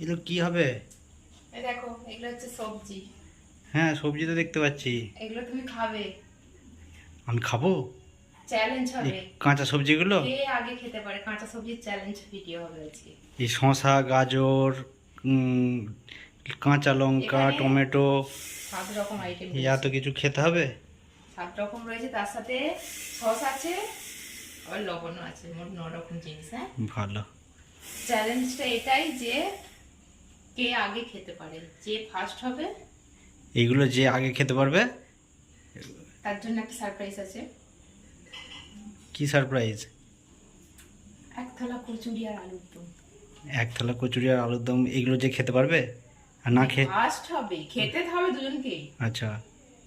এগুলো কি হবে? এই দেখো এগুলো হচ্ছে সবজি। হ্যাঁ সবজি তো দেখতে পাচ্ছি। এগুলো তুমি খাবে। আমি খাব? চ্যালেঞ্জ হবে। কাঁচা সবজিগুলো? কে আগে খেতে পারে? কাঁচা সবজির চ্যালেঞ্জ ভিডিও হবে আজকে। এই শসা গাজর কাঁচা লঙ্কা টমেটো সাত রকম আইটেম এই এত কিছু খেতে হবে? সাত রকম রয়েছে তার সাথে সস আছে আবার লবণও আছে মোট ন রকম জিনিস হ্যাঁ? ভালো। চ্যালেঞ্জটা এটাই যে কে আগে খেতে পারে? যে ফার্স্ট হবে? এইগুলো যে আগে খেতে পারবে? তার জন্য একটা সারপ্রাইজ আছে। কি সারপ্রাইজ এক থালা কচুরি আর আলুর দম। এক থালা কচুরি আর আলুর দম এগুলো যে খেতে পারবে? আর না খেয়ে ফার্স্ট হবে। খেতে হবে দুজনকেই আচ্ছা।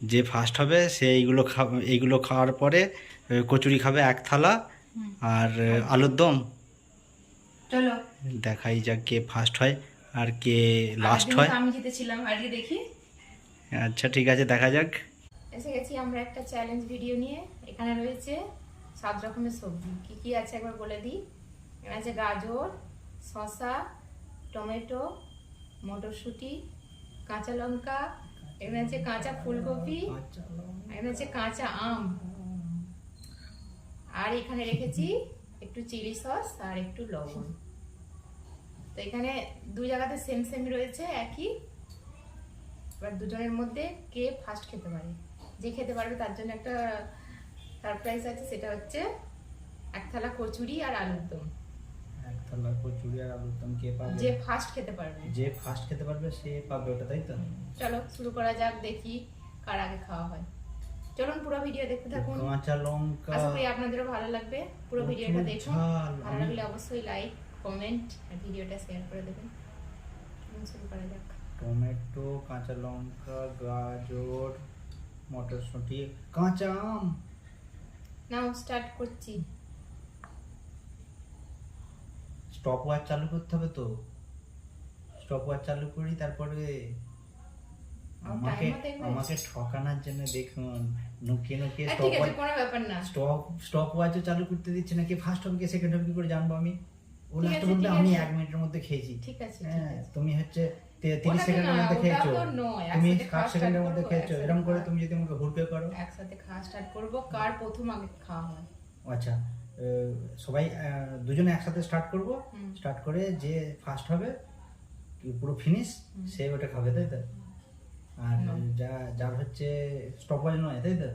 যে ফার্স্ট হবে সে এইগুলো খাবে এইগুলো খাওয়ার পরে কচুরি খাবে এক থালা আর আলুর দম? চলো। দেখাই যাক কে ফার্স্ট হয়। আর কে লাস্ট হয়? আমি জিতেছিলাম আজকে দেখি। আচ্ছা ঠিক আছে দেখা যাক। এসে গেছি আমরা একটা চ্যালেঞ্জ ভিডিও নিয়ে। এখানে রয়েছে সাত রকমের সবজি। কি কি আছে একবার বলে দিই? এখানে আছে গাজর শসা টমেটো মটরশুঁটি কাঁচা লঙ্কা এখানে আছে কাঁচা ফুলকপি এখানে আছে কাঁচা আম। আর এখানে রেখেছি একটু চিলি সস আর একটু লবণ। তো এখানে দুই জায়গাতে সেম সেম রয়েছে একই। এবার দুজনের মধ্যে কে ফার্স্ট খেতে পারে? যে খেতে পারবে তার জন্য একটা সারপ্রাইজ আছে সেটা হচ্ছে এক থালা কচুরি আর আলুর দম। এক থালা কচুরি আর আলুর দম কে পাবে? যে ফার্স্ট খেতে পারবে। যে ফার্স্ট খেতে পারবে সে পাবে ওটা তাই তো? চলো শুরু করা যাক দেখি কার আগে খাওয়া হয়। চলুন পুরো ভিডিও দেখতে থাকুন। কাঁচা লঙ্কা আশা করি আপনাদেরও ভালো লাগবে। পুরো ভিডিওটা দেখুন। ভালো লাগলে অবশ্যই লাইক কমেন্ট আর ভিডিওটা শেয়ার করে দেবেন। শুরু করা যাক। টমেটো কাঁচা লঙ্কা গাজর মটরশুঁটি কাঁচা আম। নাও স্টার্ট করছি। স্টপ ওয়াচ চালু করতে হবে তো। স্টপ ওয়াচ চালু করি তারপরে আমার আমাকে? আমাকে ঠকানোর জন্য দেখুন নুকিয়ে নুকিয়ে স্টপ ওয়াচ স্টপ স্টপ ওয়াচও চালু করতে দিচ্ছে নাকি? ফার্স্ট হবে কে সেকেন্ড হবে কি করে জানব আমি? ও আমি এক মিনিটের মধ্যে খেয়েছি। ঠিক আছে হ্যাঁ তুমি হচ্ছে তিরিশ সেকেন্ডের মধ্যে খেয়েছো। তুমি ষাট সেকেন্ডের মধ্যে খেয়েছো। এরকম করে তুমি যদি আমাকে হুড়পে করো। একসাথে খাওয়া স্টার্ট করব কার প্রথম আগে খাওয়া হয়? আচ্ছা সবাই দুজনে একসাথে স্টার্ট করব। স্টার্ট করে যে ফার্স্ট হবে পুরো ফিনিশ সে ওটা খাবে তাই তো? আর যা যার হচ্ছে স্টপওয়াচ নয় তাই তো?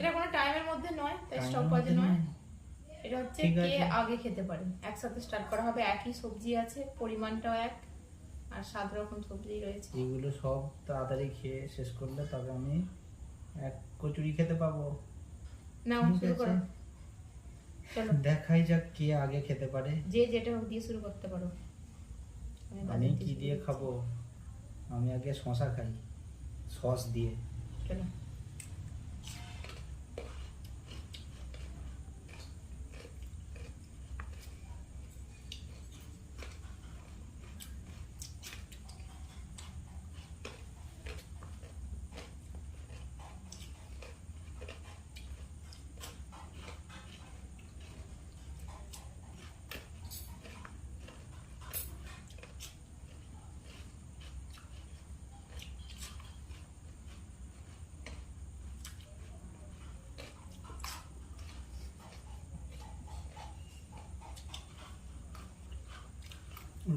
এটা কোনো টাইমের মধ্যে নয় তাই time স্টপ এর বাজে মধ্যে নয়। নয়। এটা হচ্ছে ঠিক কে আছে। আগে খেতে পারে। একসাথে স্টার্ট করা হবে একই সবজি আছে পরিমাণটাও এক আর সাত রকম সবজি রয়েছে। এগুলো সব তাড়াতাড়ি খেয়ে শেষ করলে তবে আমি এক কচুরি খেতে পাবো। নাও ঠিক শুরু করো। আছে। চলো। দেখাই যাক কে আগে খেতে পারে। যে যেটা হোক দিয়ে শুরু করতে পারো। আমি আমি কি শুরু দিয়ে করছি। খাব? আমি আগে শশা খাই। সস দিয়ে। চলো।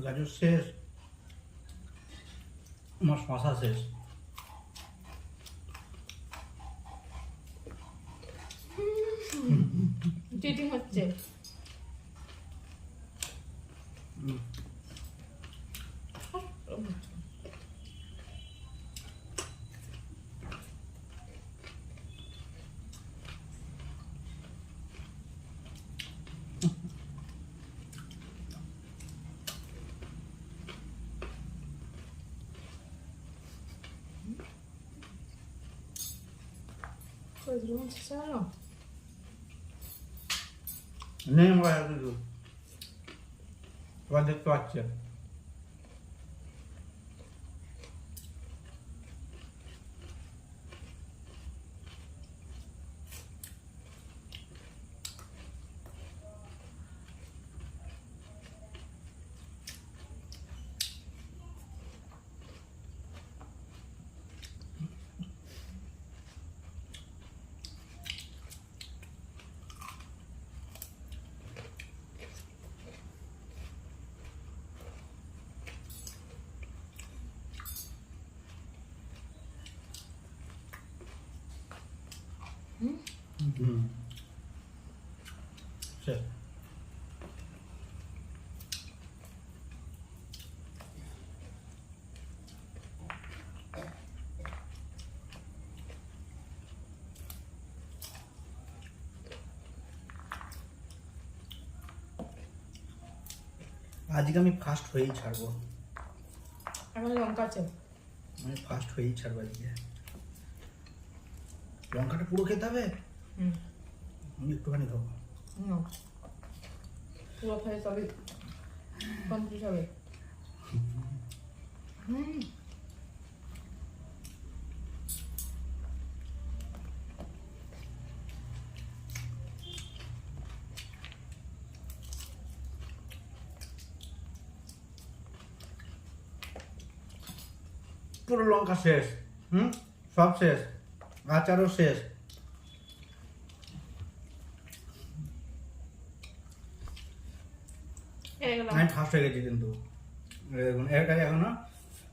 গাজর শেষ আমার শশা শেষ। হচ্ছে হুম। কচুরি মাছ চালো নেই আমার আর কিছু এবার দেখতে পাচ্ছে হুম শেষ আজকে আমি ফার্স্ট হয়েই ছাড়বো। আমার লঙ্কা আছে। আমি ফার্স্ট হয়েই ছাড়বো আজকে। লঙ্কাটা পুরো খেতে হবে? হুম আমি একটুখানি খাব পুরো লঙ্কা শেষ হুম? সব শেষ। আচারও শেষ হেরে গেলাম আমি ফার্স্ট হয়ে গেছি কিন্তু। এটা এখনও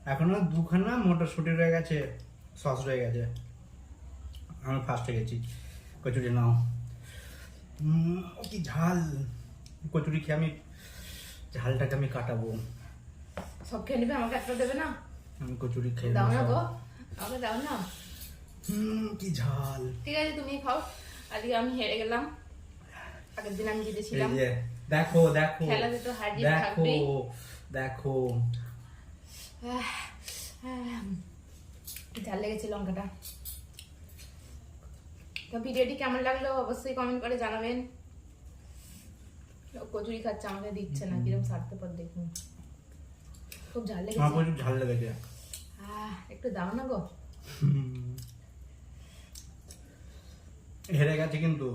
এখনও দুখানা মটরশুটি রয়ে গেছে সস রয়ে গেছে। আমি ফার্স্ট হয়ে গেছি। কচুরি নাও। কি ঝাল। কচুরি খেয়ে আমি ঝালটাকে আমি কাটাবো। সব খেয়ে নিবে? আমাকে একটা দেবে না? আমি কচুরি খেয়ে দাও না গো। আমাকে দাও না। হুম, কি ঝাল। ঠিক আছে তুমি খাও। আজকে আমি হেরে গেলাম। আগের দিন আমি জিতেছিলাম দেখো দেখো দেখো দেখো। ঝাল লেগেছে লঙ্কাটা। তো ভিডিওটি কেমন লাগল অবশ্যই কমেন্ট করে জানাবেন। কচুরি খাচ্ছে আমাকে দিচ্ছে না কীরকম স্বার্থপর দেখুন। খুব ঝাল আমার লেগেছে প্রচুর ঝাল লেগেছে। একটু দাও না গো। হেরে গেছে কিন্তু।